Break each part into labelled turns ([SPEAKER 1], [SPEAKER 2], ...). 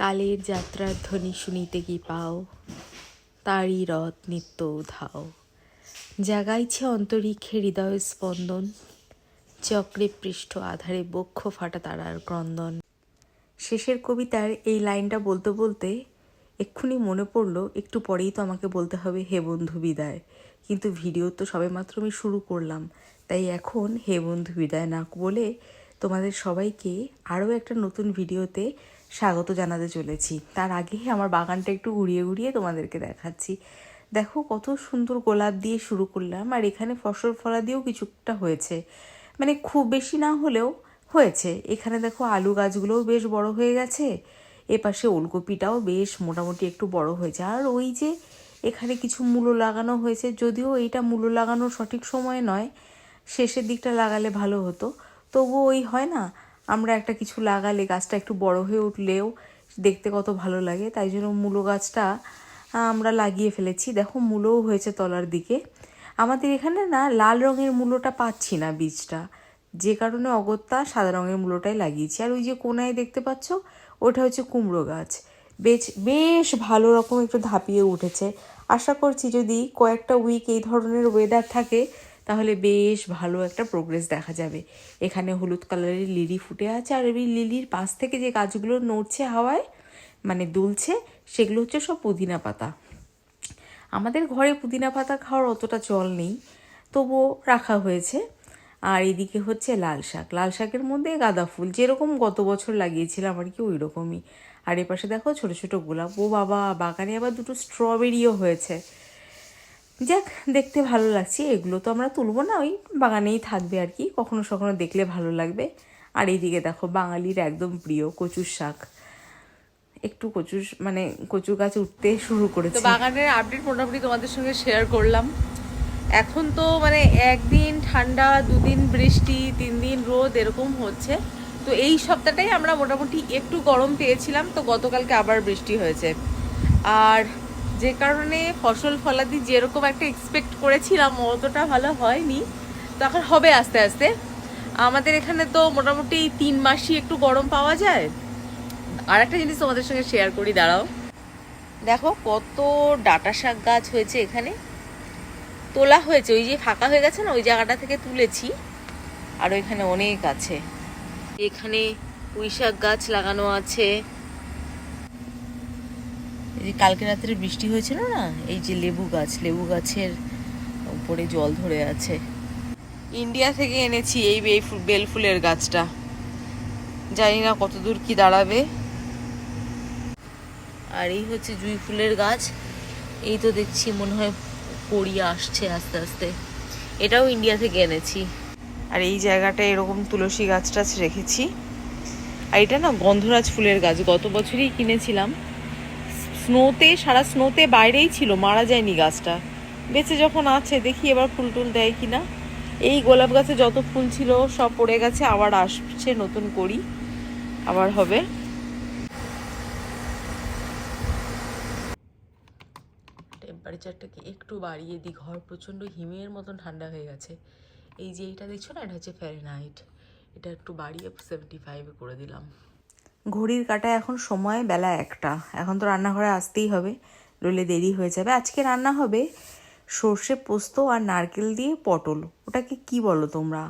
[SPEAKER 1] কালের যাত্রার ধ্বনি শুনিতে কি পাও? তারই রথ নিত্য উধাও। জাগাইছে অন্তরিক্ষে হৃদয় স্পন্দন। চক্রে পৃষ্ঠ আধারে বক্ষ ফাটা তারার ক্রন্দন। শেষের কবিতার এই লাইনটা বলতে বলতে এক্ষুনি মনে পড়ল, একটু পরেই তো আমাকে বলতে হবে, হে বন্ধু বিদায়। কিন্তু ভিডিও তো সবেমাত্র আমি শুরু করলাম। তাই এখন, হে বন্ধু বিদায় না বলে তোমাদের সবাইকে আরও একটা নতুন ভিডিওতে স্বাগত জানাতে চলেছি। তার আগে আমার বাগানটা একটু ঘুরিয়ে ঘুরিয়ে তোমাদেরকে দেখাচ্ছি। দেখো কত সুন্দর গোলাপ দিয়ে শুরু করলাম, আর এখানে ফসল ফলা দিয়েও কিছুটা হয়েছে। মানে খুব বেশি না হলেও হয়েছে। এখানে দেখো আলু গাছগুলোও বেশ বড় হয়ে গেছে। এপাশে ওলকপিটাও বেশ মোটামুটি একটু বড় হয়েছে। আর ওই যে এখানে কিছু মূলো লাগানো হয়েছে, যদিও এইটা মূলো লাগানোর সঠিক সময় নয়, শেষের দিকটা লাগালে ভালো হতো। তবুও ওই হয় না আমরা একটা কিছু লাগালে গাছটা একটু বড় হয়ে উঠলেও দেখতে কত ভালো লাগে, তাই জন্য মূলো গাছটা আমরা লাগিয়ে ফেলেছি। দেখো মূলোও হয়েছে তলার দিকে। আমাদের এখানে না লাল রঙের মূলোটা পাচ্ছি না বীজটা। যে কারণে অগত্যা সাদা রঙের মূলোটাই লাগিয়েছি। আর ওই যে কোনায় দেখতে পাচ্ছ, ওটা হচ্ছে কুমড়ো গাছ। বেশ বেশ ভালো রকম একটু ধাপিয়ে উঠেছে। আশা করছি যদি কয়েকটা উইক এই ধরনের ওয়েদার থাকে তাহলে বেশ ভালো একটা প্রোগ্রেস দেখা যাবে। এখানে হলুদ কালারের লিলি ফুটে আছে আর এই লিলির পাশ থেকে যে গাছগুলো নড়ছে হাওয়ায় মানে দুলছে, সেগুলো হচ্ছে সব পুদিনা পাতা। আমাদের ঘরে পুদিনা পাতা খাওয়ার অতটা চল নেই, তবুও রাখা হয়েছে। আর এদিকে হচ্ছে লাল শাক। লাল শাকের মধ্যে গাঁদা ফুল, যেরকম গত বছর লাগিয়েছিলাম আর কি ওই রকমই আর এপাশে দেখো ছোট ছোট গোলাপ। ও বাবা, বাগানে আবার দুটো স্ট্রবেরিও হয়েছে। যাক, দেখতে ভালো লাগছে। এগুলো তো আমরা তুলবো না, ওই বাগানেই থাকবে আর কি। কখনো সখনো দেখলে ভালো লাগবে। আর এইদিকে দেখো, বাঙালির একদম প্রিয় কচুর শাক। একটু কচুর মানে কচু গাছ উঠতে শুরু করেছে।
[SPEAKER 2] বাগানের আপডেট মোটামুটি তোমাদের সঙ্গে শেয়ার করলাম। এখন তো মানে একদিন ঠান্ডা, দুদিন বৃষ্টি, তিন দিন রোদ, এরকম হচ্ছে। তো এই সপ্তাহটাই আমরা মোটামুটি একটু গরম পেয়েছিলাম, তো গতকালকে আবার বৃষ্টি হয়েছে। আর যে কারণে ফসল ফলাদি যেরকম একটা এক্সপেক্ট করেছিলাম, অতটা ভালো হয়নি। তো এখন হবে আস্তে আস্তে। আমাদের এখানে তো মোটামুটি তিন মাসই একটু গরম পাওয়া যায়। আর একটা জিনিস তোমাদের সঙ্গে শেয়ার করি, দাঁড়াও। দেখো কত ডাটা শাক গাছ হয়েছে এখানে। তোলা হয়েছে, ওই যে ফাঁকা হয়ে গেছে না, ওই জায়গাটা থেকে তুলেছি। আর ওইখানে অনেক আছে। এখানে পুঁই শাক গাছ লাগানো আছে। যে কালকে রাত্রে বৃষ্টি হয়েছিল না, এই যে লেবু গাছ, লেবু গাছের উপরে জল ধরে আছে। ইন্ডিয়া থেকে এনেছি এই বেল ফুলের গাছটা। জানি না কত দূর কি দাঁড়াবে। আর এই হচ্ছে জুঁই ফুলের গাছ। এই তো দেখছি মনে হয় কড়িয়ে আসছে আস্তে আস্তে। এটাও ইন্ডিয়া থেকে এনেছি। আর এই জায়গাটা এরকম তুলসী গাছ টাছ রেখেছি। আর এটা না গন্ধরাজ ফুলের গাছ, গত বছরই কিনেছিলাম। স্নোতে, সারা স্নোতে বাইরেই ছিল, মারা যায়নি গাছটা। বেঁচে যখন আছে, দেখি এবার ফুল টুল দেয় কি না এই গোলাপ গাছে যত ফুল ছিল, সব পড়ে গেছে, আবার আসছে নতুন করি। আবার হবে। টেম্পারেচারটাকে একটু বাড়িয়ে দিই ঘর প্রচণ্ড হিমের মতন ঠান্ডা হয়ে গেছে। এই যে এটা দেখছ না, এটা হচ্ছে ফ্যারেনহাইট এটা একটু বাড়িয়ে সেভেন্টি ফাইভে করে দিলাম।
[SPEAKER 1] ঘড়ির কাটা এখন সময় বেলা একটা। এখন তো রান্নাঘরে আসতেই হবে, নইলে দেরি হয়ে যাবে। আজকে রান্না হবে সর্ষে পোস্ত আর নারকেল দিয়ে পটল। ওটাকে কি বলো তোমরা?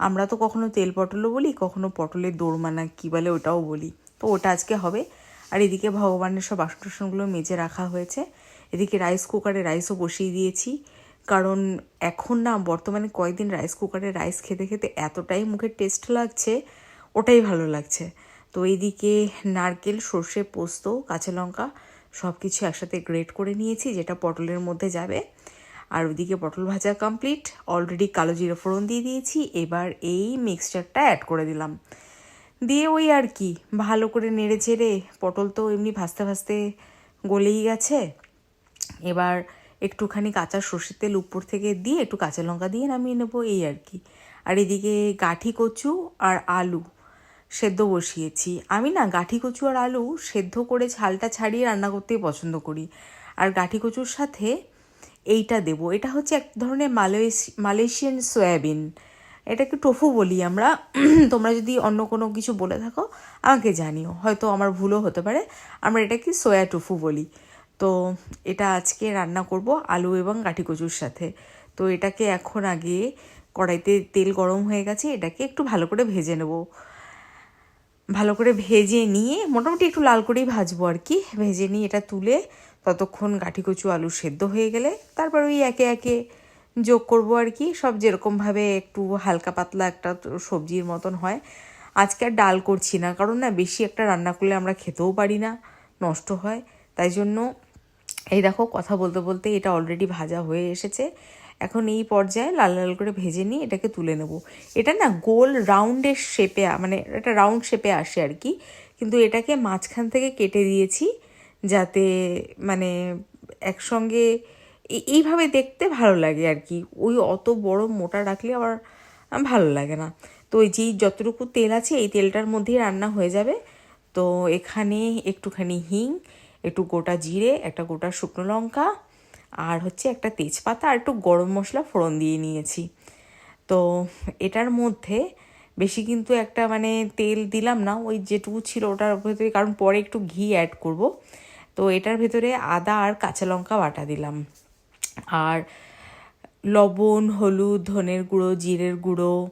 [SPEAKER 1] আমরা তো কখনো তেল পটলও বলি, কখনো পটলের দোরমানা কি বলে ওটাও বলি। তো ওটা আজকে হবে। আর এদিকে ভগবানের সব বাসন টাসনগুলো মেজে রাখা হয়েছে। এদিকে রাইস কুকারে রাইসও বসিয়ে দিয়েছি। কারণ এখন না, বর্তমানে কয়েকদিন রাইস কুকারে রাইস খেতে খেতে এতটাই মুখের টেস্ট লাগছে, ওটাই ভালো লাগছে। তো এইদিকে নারকেল, সর্ষে, পোস্ত, কাঁচা লঙ্কা সব কিছু একসাথে গ্রেট করে নিয়েছি, যেটা পটলের মধ্যে যাবে। আর ওইদিকে পটল ভাজা কমপ্লিট অলরেডি কালো জিরে ফোড়ন দিয়ে দিয়েছি, এবার এই মিক্সচারটা অ্যাড করে দিলাম। দিয়ে ওই আর কি, ভালো করে নেড়ে চেড়ে, পটল তো এমনি ভাজতে ভাজতে গলেই গেছে। এবার একটুখানি কাঁচা সর্ষের তেল উপর থেকে দিয়ে একটু কাঁচা লঙ্কা দিয়ে নামিয়ে নেব, এই আর কি। আর এদিকে গাঠি কচু আর আলু সেদ্ধ বসিয়েছি। আমি না গাঠি কচু আর আলু সেদ্ধ করে ঝালটা ছাড়িয়ে রান্না করতেই পছন্দ করি। আর গাঠি কচুর সাথে এইটা দেবো। এটা হচ্ছে এক ধরনের মালয়েশি, মালয়েশিয়ান সয়াবিন। এটাকে টোফু বলি আমরা। তোমরা যদি অন্য কোনো কিছু বলে থাকো, আমাকে জানিও। হয়তো আমার ভুলও হতে পারে। আমরা এটাকে সোয়া টোফু বলি। তো এটা আজকে রান্না করব আলু এবং গাঠি কচুর সাথে। তো এটাকে এখন আগে কড়াইতে তেল গরম হয়ে গেছে, এটাকে একটু ভালো করে ভেজে নেব। ভালো করে ভেজে নিয়ে মোটামুটি একটু লাল করেই ভাজবো আর কি। ভেজে নিয়ে এটা তুলে ততক্ষণ গাঠি কচু আলু সেদ্ধ হয়ে গেলে তারপর ওই একে একে যোগ করব আর কি। সব যেরকমভাবে একটু হালকা পাতলা একটা সবজির মতন হয়। আজকে আর ডাল করছি না, কারণ না বেশি একটা রান্না করলে আমরা খেতেও পারি না, নষ্ট হয়। তাই জন্য এই দেখো কথা বলতে বলতে এটা অলরেডি ভাজা হয়ে এসেছে। এখন এই পর্যায়ে লাল লাল করে ভেজে নিয়ে এটাকে তুলে নেব। এটা না গোল রাউন্ডের শেপে মানে এটা রাউন্ড শেপে আসে আর কি। কিন্তু এটাকে মাঝখান থেকে কেটে দিয়েছি যাতে মানে একসঙ্গে এইভাবে দেখতে ভালো লাগে আর কি। ওই অত বড় মোটা রাখলে আবার ভালো লাগে না। তো ওই যেই যতটুকু তেল আছে এই তেলটার মধ্যেই রান্না হয়ে যাবে। তো এখানে একটুখানি হিং, একটু গোটা জিরে, একটা গোটা শুকনো লঙ্কা আর হচ্ছে একটা তেজপাতা আর একটু গরম মশলা ফোড়ন দিয়ে নিয়েছি। তো এটার মধ্যে বেশি কিন্তু একটা মানে তেল দিলাম না, ওই যেটুকু ছিল ওটার ভেতরে, কারণ পরে একটু ঘি অ্যাড করব। তো এটার ভেতরে আদা আর কাঁচা লঙ্কা বাটা দিলাম। আর লবণ, হলুদ, ধনের গুঁড়ো, জিরের গুঁড়ো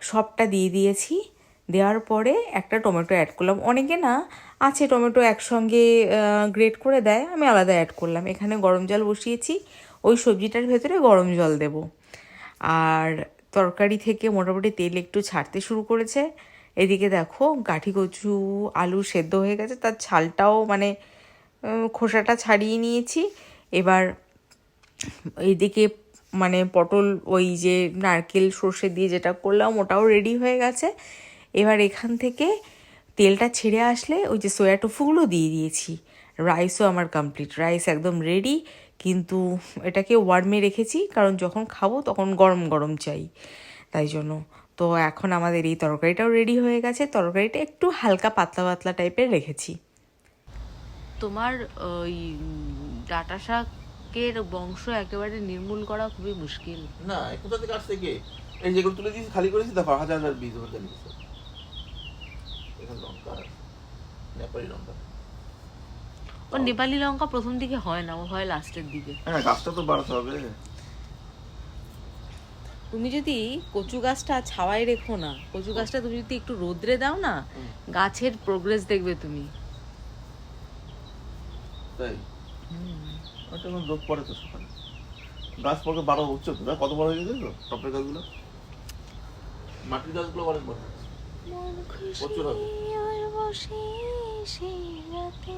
[SPEAKER 1] সবটা দিয়ে দিয়েছি। দেওয়ার পরে একটা টমেটো অ্যাড করলাম। অনেকে না আছে, টমেটো একসঙ্গে গ্রেট করে দেয়। আমি আলাদা অ্যাড করলাম। এখানে গরম জল বসিয়েছি। ওই সবজিটার ভেতরে গরম জল দেব। আর তরকারি থেকে মোটামুটি তেল একটু ছাড়তে শুরু করেছে। এদিকে দেখো, গাঠি কচু, আলু সেদ্ধ হয়ে গেছে। তার ছালটাও মানে খোসাটা ছাড়িয়ে নিয়েছি। এবার এদিকে মানে পটল ওই যে নারকেল সর্ষে দিয়ে যেটা করলাম, ওটাও রেডি হয়ে গেছে। এবার এখান থেকে তেলটা ছেড়ে আসলে ওই যে সোয়া টোফুগুলো দিয়ে দিয়েছি। রাইসও আমার কমপ্লিট রাইস একদম রেডি কিন্তু এটাকে ওয়ার্মে রেখেছি কারণ যখন খাব তখন গরম গরম চাই তাই জন্য। তো এখন আমাদের এই তরকারিটাও রেডি হয়ে গেছে। তরকারিটা একটু হালকা পাতলা পাতলা টাইপের রেখেছি।
[SPEAKER 2] তোমার ওই ডাটা শাকের বংশ একেবারে নির্মূল করা খুবই মুশকিল।
[SPEAKER 3] না কোথা থেকে আসছে কে? এই যেগুলো তুলে দিয়েছি খালি করেছি দেখো হাজার হাজার বীজ ওখানে দিয়েছে এখানে লঙ্কা নেপালি লঙ্কা।
[SPEAKER 2] ও নেপালি লঙ্কা প্রথম দিকে হয় না ও হয় লাস্টের দিকে।
[SPEAKER 3] হ্যাঁ গাছটা তো বাড়াতে হবে।
[SPEAKER 2] তুমি যদি কচু গাছটা ছাওয়ায় রেখো না কচু গাছটা তুমি যদি একটু রোদ্রে দাও না গাছের প্রোগ্রেস দেখবে তুমি।
[SPEAKER 3] তাই? ওটা কোনো রোগ পড়ে তো সকালে গাছ পড়ে বারো উচ্চ তো কত বড় হয়ে গেছে তো টপের গাছগুলো। মাটির গাছগুলো অনেক বড়। প্রচুর হবে।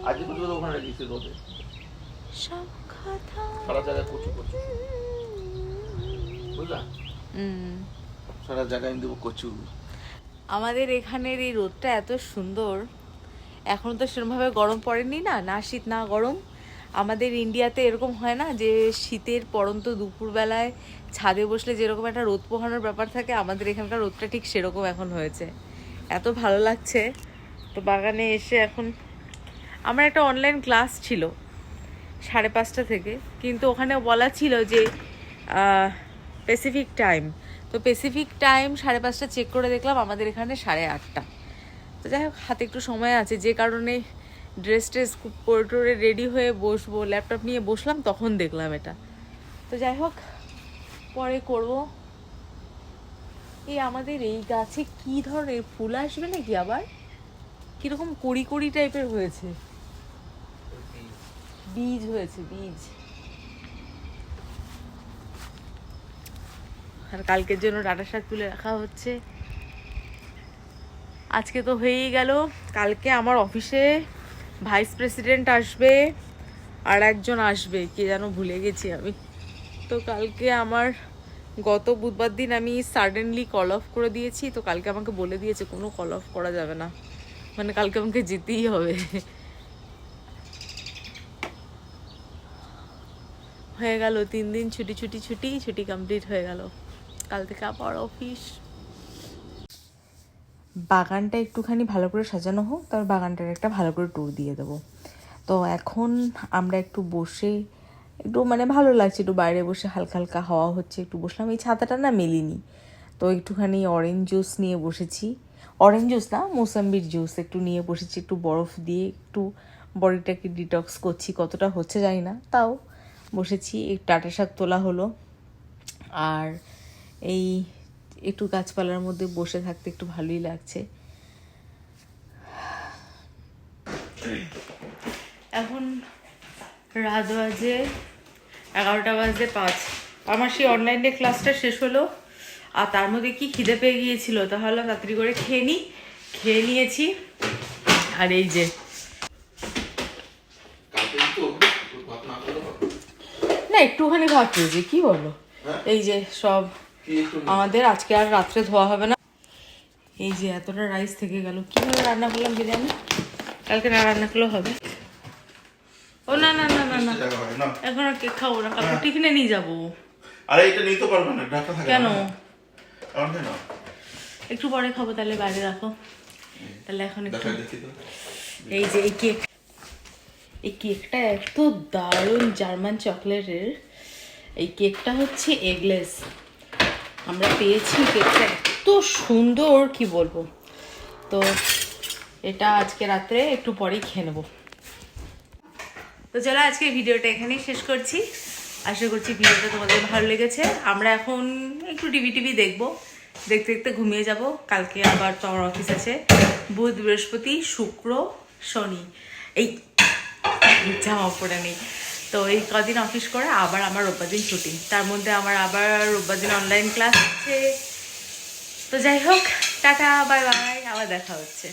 [SPEAKER 3] আজকে পর্যন্ত ওখানে রেখেছি রোদে? সারা জায়গায় কচু কচু বুঝলা? সারা জায়গায় আমি দেবো কচু।
[SPEAKER 2] আমাদের এখানের এই রোদটা এত সুন্দর। এখন তো সেরকমভাবে গরম পড়েনি না? না শীত না গরম। আমাদের ইন্ডিয়াতে এরকম হয় না যে শীতের পরন্ত দুপুরবেলায় ছাদে বসলে যেরকম একটা রোদ পোহানোর ব্যাপার থাকে আমাদের এখানকার রোদটা ঠিক সেরকম এখন হয়েছে। এত ভালো লাগছে। তো বাগানে এসে এখন আমার একটা অনলাইন ক্লাস ছিল সাড়ে পাঁচটা থেকে। কিন্তু ওখানে বলা ছিল যে স্পেসিফিক টাইম তো স্পেসিফিক টাইম সাড়ে পাঁচটা চেক করে দেখলাম আমাদের এখানে সাড়ে আটটা। তো যাই হোক, হাতে একটু সময় আছে। যে কারণে ড্রেস ট্রেস পরে টরে রেডি হয়ে বসবো ল্যাপটপ নিয়ে বসলাম, তখন দেখলাম এটা। তো যাই হোক, পরে করব। এই আমাদের এই গাছে কি ধরনের ফুল আসবে নাকি আবার? কীরকম কড়ি কড়ি টাইপের হয়েছে? বীজ হয়েছে, বীজ। আর কালকের জন্য ডাটা শাক তুলে রাখা হচ্ছে। আজকে তো হয়েই গেল। কালকে আমার অফিসে ভাইস প্রেসিডেন্ট আসবে, আর একজন আসবে, কে যেন ভুলে গেছি আমি। তো কালকে আমার গত বুধবার দিন আমি সাডেনলি কল অফ করে দিয়েছি, তো কালকে আমাকে বলে দিয়েছে, কোনো কল অফ করা যাবে না। মানে কালকে আমাকে যেতেই হবে। হয়ে গেল তিন দিন, ছুটি ছুটি ছুটি ছুটি কমপ্লিট হয়ে গেল। কাল থেকে আবার অফিস
[SPEAKER 1] বাগানটা একটুখানি ভালো করে সাজানো হোক তারপর বাগানটার একটা ভালো করে ট্যুর দিয়ে দেবো। তো এখন আমরা একটু বসে একটু মানে ভালো লাগছে, একটু বাইরে বসে হালকা হালকা হাওয়া হচ্ছে, একটু বসলাম। এই ছাতাটা না মেলিনি।
[SPEAKER 2] তো একটুখানি অরেঞ্জ জুস নিয়ে বসেছি। অরেঞ্জ জুস না, মোসাম্বির জুস একটু নিয়ে বসেছি, একটু বরফ দিয়ে একটু বডিটাকে ডিটক্স করছি। কতটা হচ্ছে জানি না, তাও বসেছি। টাটা শাক তোলা হলো। আর এই একটু গাছপালার মধ্যে বসে থাকতে একটু ভালোই লাগছে। এখন রাত বাজে এগারোটা বাজে পাঁচ। আমার সেই অনলাইনে ক্লাসটা শেষ হলো আর তার মধ্যে কি খিদে পেয়ে গিয়েছিল তাহলে তাড়াতাড়ি করে খেয়ে নিই খেয়ে নিয়েছি। আর এই যে।
[SPEAKER 3] না
[SPEAKER 2] একটুখানি ভাত পেয়েছি কি বলো?
[SPEAKER 3] হ্যাঁ?
[SPEAKER 2] এই যে সব আমাদের আজকে আর রাত্রে ধোয়া হবে না। এই যে এতটা রাইস থেকে গেল কীভাবে রান্না করলাম বিরিয়ানি? কালকে না রান্না করলেও হবে। ও না না না না না।
[SPEAKER 3] হয়
[SPEAKER 2] এখন আর কেক খাব না কালকে টিফিনে নিয়ে যাব।
[SPEAKER 3] আরে এটা নিতে পারবে না ঢাকা থাকে
[SPEAKER 2] কেন?
[SPEAKER 3] কেন
[SPEAKER 2] একটু পরে খাব তাহলে বাইরে রাখো। তাহলে এখন একটু এই যে এই কেক। এই কেকটা এত দারুণ জার্মান চকলেটের। এই কেকটা হচ্ছে এগলেস। আমরা পেয়েছি কেকটা এত সুন্দর কি বলব? তো এটা আজকে রাত্রে একটু পরেই খেয়ে নেব। তো চলো আজকে ভিডিওটা এখানেই শেষ করছি। আশা করছি ভিডিওটা তোমাদের ভালো লেগেছে। আমরা এখন একটু টিভি টিভি দেখব। দেখতে দেখতে ঘুমিয়ে যাব। কালকে আবার তো আমার অফিস আছে। বুধ, বৃহস্পতি, শুক্র, শনি। এই জামা পরে নেই। তো এই কদিন অফিস করে আবার আমার রোববার দিন ছুটি। তার মধ্যে আমার আবার রোববার দিন অনলাইন ক্লাস আছে। তো যাই হোক, টাটা বাই বাই আবার দেখা হচ্ছে।